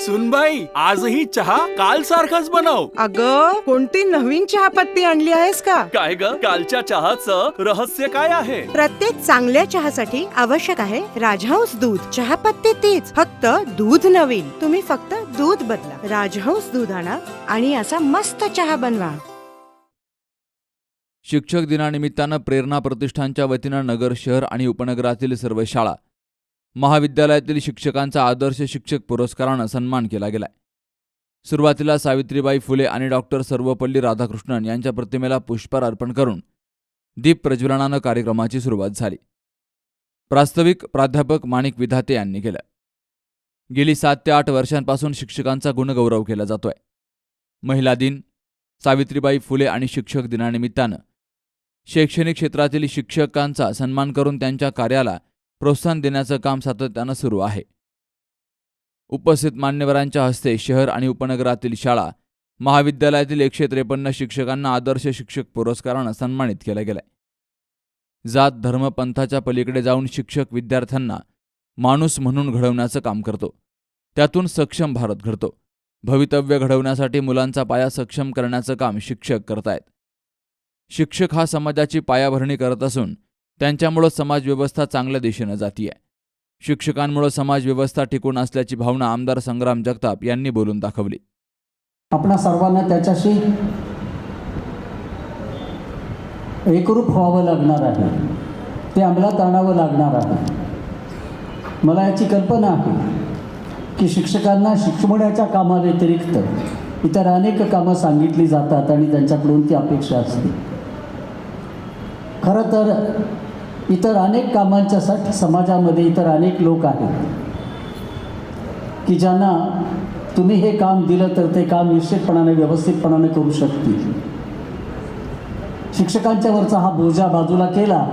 सुनबाई आजही चहा काल सारखाच बनव. अग कोणती नवीन चहापत्ती आणली आहेस का? काय ग? कालच्या चहाचं रहस्य काय आहे? प्रत्येक चांगल्या चहासाठी आवश्यक आहे राजहंस दूध. चहापत्ती तीच फक्त दूध नवीन. तुम्ही फक्त दूध बदला. राजहंस दूध आणा आणि असा मस्त चहा बनवा. शिक्षक दिनानिमित्तानं प्रेरणा प्रतिष्ठानच्या वतीनं नगर शहर आणि उपनगरातील सर्व शाळा महाविद्यालयातील शिक्षकांचा आदर्श शिक्षक पुरस्कारानं सन्मान केला गेलाय. सुरुवातीला सावित्रीबाई फुले आणि डॉक्टर सर्वपल्ली राधाकृष्णन यांच्या प्रतिमेला पुष्पहार अर्पण करून दीप प्रज्वलनानं कार्यक्रमाची सुरुवात झाली. प्रास्ताविक प्राध्यापक माणिक विधाते यांनी केलं. गेली सात ते आठ वर्षांपासून शिक्षकांचा गुणगौरव केला जातोय. महिला दिन सावित्रीबाई फुले आणि शिक्षक दिनानिमित्तानं शैक्षणिक क्षेत्रातील शिक्षकांचा सन्मान करून त्यांच्या कार्याला प्रोत्साहन देण्याचं काम सातत्यानं सुरू आहे. उपस्थित मान्यवरांच्या हस्ते शहर आणि उपनगरातील शाळा महाविद्यालयातील एकशे त्रेपन्न शिक्षकांना आदर्श शिक्षक पुरस्कारानं सन्मानित केलं गेलंय. जात धर्म पंथाच्या पलीकडे जाऊन शिक्षक विद्यार्थ्यांना माणूस म्हणून घडवण्याचं काम करतो. त्यातून सक्षम भारत घडतो. भवितव्य घडवण्यासाठी मुलांचा पाया सक्षम करण्याचं काम शिक्षक करतायत. शिक्षक हा समाजाची पायाभरणी करत असून त्यांच्यामुळं समाजव्यवस्था चांगल्या दिशेनं आहे शिक्षकांमुळं समाजव्यवस्था टिकून असल्याची भावना आमदार संग्राम जगताप यांनी बोलून दाखवली. आपणा सर्वांना त्याच्याशी एकरूप व्हावं लागणार आहे. ते अंमलात आणावं लागणार आहे. मला याची कल्पना आहे की शिक्षकांना शिकवण्याच्या कामाव्यतिरिक्त इतर अनेक कामं सांगितली जातात आणि त्यांच्याकडून ती अपेक्षा असते. खरं तर इतर अनेक कामांच्यासाठी समाजामध्ये इतर अनेक लोक आहेत. की ज्यांना तुम्ही हे काम दिलं तर ते काम निश्चितपणाने व्यवस्थितपणाने करू शकतील. शिक्षकांच्या वरचा हा बोजा बाजूला केला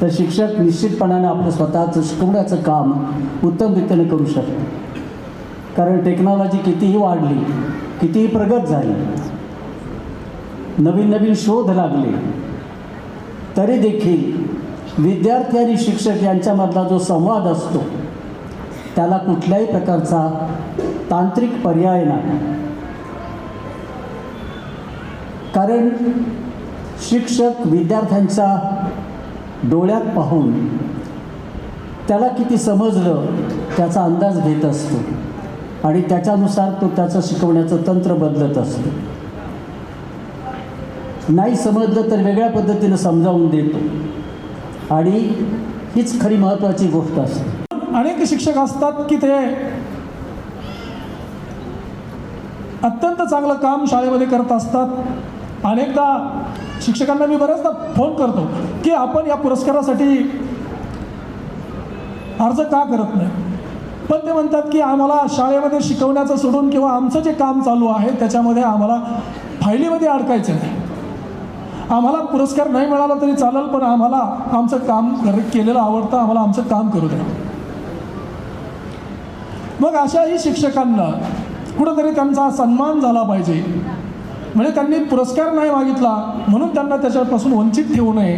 तर शिक्षक निश्चितपणाने आपलं स्वतःचं शिकवण्याचं काम उत्तम रीतीने करू शकतो कारण टेक्नॉलॉजी कितीही वाढली कितीही प्रगत झाली नवीन नवीन शोध लागले तरी देखील विद्यार्थी आणि शिक्षक यांच्यामधला जो संवाद असतो त्याला कुठल्याही प्रकारचा तांत्रिक पर्याय नाही. कारण शिक्षक विद्यार्थ्यांच्या डोळ्यात पाहून त्याला किती समजलं त्याचा अंदाज घेत असतो. आणि त्याच्यानुसार तो त्याचं शिकवण्याचं तंत्र बदलत असतो. नाही समजलं तर वेगळ्या पद्धतीनं समजावून देतो. आणि हीच खरी महत्त्वाची गोष्ट असते. अनेक शिक्षक असतात की ते अत्यंत चांगलं काम शाळेमध्ये करत असतात. अनेकदा शिक्षकांना मी बऱ्याचदा फोन करतो की आपण या पुरस्कारासाठी अर्ज का करत नाही? पण ते म्हणतात की आम्हाला शाळेमध्ये शिकवण्याचं सोडून किंवा आमचं जे काम चालू आहे त्याच्यामध्ये आम्हाला फायलीमध्ये अडकायचं नाही. आम्हाला पुरस्कार नाही मिळाला तरी चालेल पण आम्हाला आमचं काम केलेलं आवडतं. आम्हाला आमचं काम करू द्या. मग अशाही शिक्षकांना कुठंतरी त्यांचा सन्मान झाला पाहिजे. म्हणजे त्यांनी पुरस्कार नाही मागितला म्हणून त्यांना त्याच्यापासून वंचित ठेवू नये.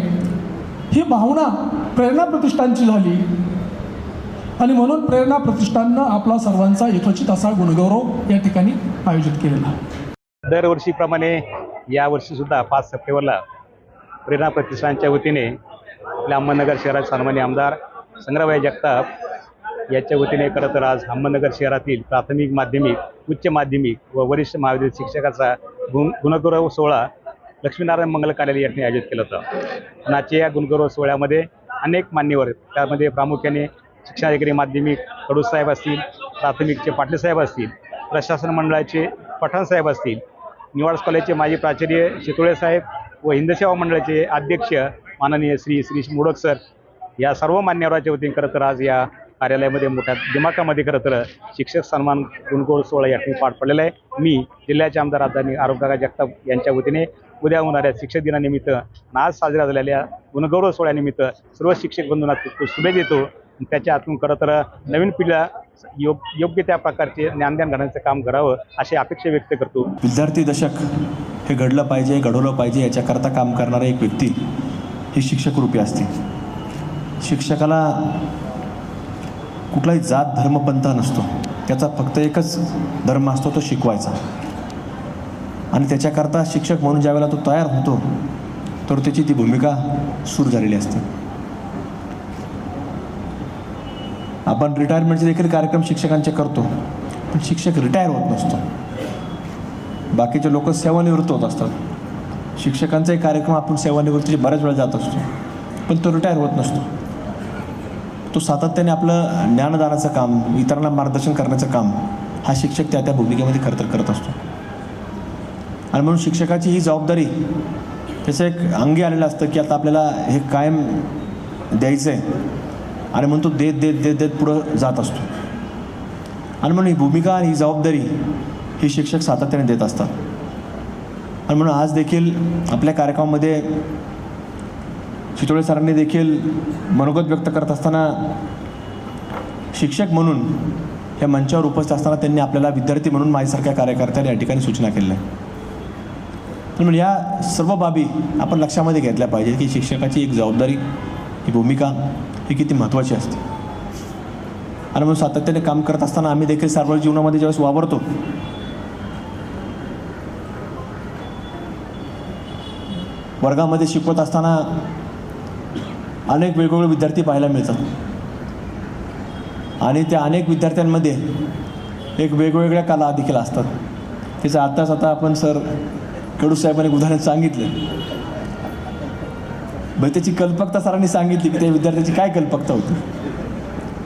ही भावना प्रेरणा प्रतिष्ठानची झाली. आणि म्हणून प्रेरणा प्रतिष्ठाननं आपला सर्वांचा यथोचित असा गुणगौरव या ठिकाणी आयोजित केलेला. दरवर्षीप्रमाणे यावर्षीसुद्धा पाच सप्टेंबरला प्रेरणा प्रतिष्ठानच्या वतीने आपल्या अहमदनगर शहराचे सन्मान्य आमदार संग्रामभाई जगताप याच्या वतीने खरं तर आज अहमदनगर शहरातील प्राथमिक माध्यमिक उच्च माध्यमिक व वरिष्ठ महाविद्यालय शिक्षकाचा गुण गुणगौरव सोहळा लक्ष्मीनारायण मंगल कार्यालय यांनी आयोजित केला होता. आणि आजच्या या गुणगौरव सोहळ्यामध्ये अनेक मान्यवर त्यामध्ये प्रामुख्याने शिक्षणाधिकारी माध्यमिक कडूसाहेब असतील प्राथमिकचे पाटीलसाहेब असतील प्रशासन मंडळाचे पठाण साहेब असतील निवाडस कॉलेजचे माजी प्राचार्य शितोळे साहेब व हिंद सेवा मंडळाचे अध्यक्ष माननीय श्री श्री मोडक सर या सर्व मान्यवरांच्या वतीने खरं तर आज या कार्यालयामध्ये मोठ्या दिमाखामध्ये खरं तर शिक्षक सन्मान गुणगोळ सोहळा या ठिकाणी पार पडलेला आहे. मी जिल्ह्याचे आमदार आदरणीय आरोग्य जगताप यांच्या वतीने उद्या होणाऱ्या शिक्षक दिनानिमित्त आज साजऱ्या झालेल्या गुणगौरव सोहळ्यानिमित्त सर्व शिक्षक बंधूंना खूप खूप शुभेच्छा देतो. त्याच्या हातून खरं तर नवीन पिढीला योग योग्य त्या प्रकारचे ज्ञानदान घडण्याचं काम करावं अशी अपेक्षा व्यक्त करतो. विद्यार्थी दशक हे घडलं पाहिजे घडवलं पाहिजे याच्याकरता काम करणारा एक व्यक्ती ही शिक्षक रूपी असते. शिक्षकाला कुठलाही जात धर्मपंथ नसतो. त्याचा फक्त एकच धर्म असतो तो शिकवायचा. आणि त्याच्याकरता शिक्षक म्हणून ज्यावेळेला तो तयार होतो तर त्याची ती भूमिका सुरू झालेली असते. आपण रिटायरमेंटचे देखील कार्यक्रम शिक्षकांचे करतो. पण शिक्षक रिटायर होत नसतो. बाकीचे लोक सेवानिवृत्त होत असतात. शिक्षकांचाही कार्यक्रम आपण सेवानिवृत्तीचे बऱ्याच वेळा जात असतो. पण तो रिटायर होत नसतो. तो सातत्याने आपलं ज्ञानदानाचं काम इतरांना मार्गदर्शन करण्याचं काम हा शिक्षक त्या त्या भूमिकेमध्ये खरं तर करत असतो. आणि म्हणून शिक्षकाची ही जबाबदारी त्याचं एक अंगी आलेलं असतं की आता आपल्याला हे कायम द्यायचं आहे आणि म्हणून तो देत देत देत देत पुढं जात असतो. आणि म्हणून ही भूमिका आणि ही जबाबदारी ही शिक्षक सातत्याने देत असतात. आणि म्हणून आज देखील आपल्या कार्यक्रमामध्ये चितोळे सरांनी देखील मनोगत व्यक्त करत असताना शिक्षक म्हणून या मंचावर उपस्थित असताना त्यांनी आपल्याला विद्यार्थी म्हणून माझ्यासारख्या कार्यकर्त्याला या ठिकाणी सूचना केल्या. म्हणून या सर्व बाबी आपण लक्षामध्ये घेतल्या पाहिजे की शिक्षकाची एक जबाबदारी ही भूमिका ही किती महत्त्वाची असते. आणि म्हणून सातत्याने काम करत असताना आम्ही देखील सार्वजनिक जीवनामध्ये ज्यावेळेस वावरतो वर्गामध्ये शिकवत असताना अनेक वेगवेगळे विद्यार्थी पाहायला मिळतात. आणि त्या अनेक विद्यार्थ्यांमध्ये एक वेगवेगळ्या कला देखील असतात. त्याचं आत्ताच आता आपण सर कडू साहेबांनी उदाहरण सांगितलं. बरं त्याची कल्पकता सरांनी सांगितली की त्या विद्यार्थ्याची काय कल्पकता होती?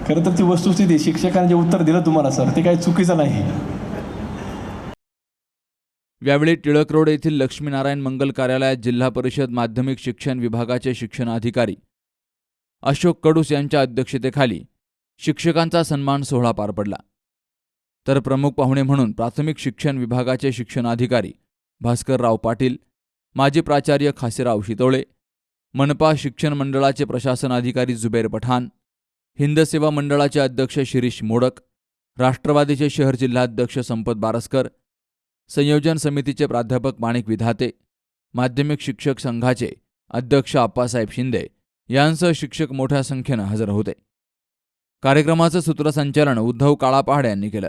खरं तर ती वस्तुस्थिती शिक्षकाने जे उत्तर दिलं तुम्हाला सर ते काही चुकीचं नाही. यावेळी टिळक रोड येथील लक्ष्मीनारायण मंगल कार्यालयात जिल्हा परिषद माध्यमिक शिक्षण विभागाचे शिक्षणाधिकारी अशोक कडूस यांच्या अध्यक्षतेखाली शिक्षकांचा सन्मान सोहळा पार पडला. तर प्रमुख पाहुणे म्हणून प्राथमिक शिक्षण विभागाचे शिक्षणाधिकारी भास्करराव पाटील माजी प्राचार्य खासेराव शितोळे मनपा शिक्षण मंडळाचे प्रशासन अधिकारी जुबेर पठाण हिंद सेवा मंडळाचे अध्यक्ष शिरीष मोडक राष्ट्रवादीचे शहर जिल्हाध्यक्ष संपत बारसकर संयोजन समितीचे प्राध्यापक माणिक विधाते माध्यमिक शिक्षक संघाचे अध्यक्ष आप्पासाहेब शिंदे यांसह शिक्षक मोठ्या संख्येनं हजर होते. कार्यक्रमाचं सूत्रसंचालन उद्धव काळापहाड यांनी केलं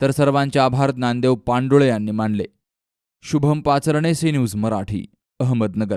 तर सर्वांचे आभार ज्ञानदेव पांडुळे यांनी मानले. Shubham Pacharne C news Marathi Ahmednagar.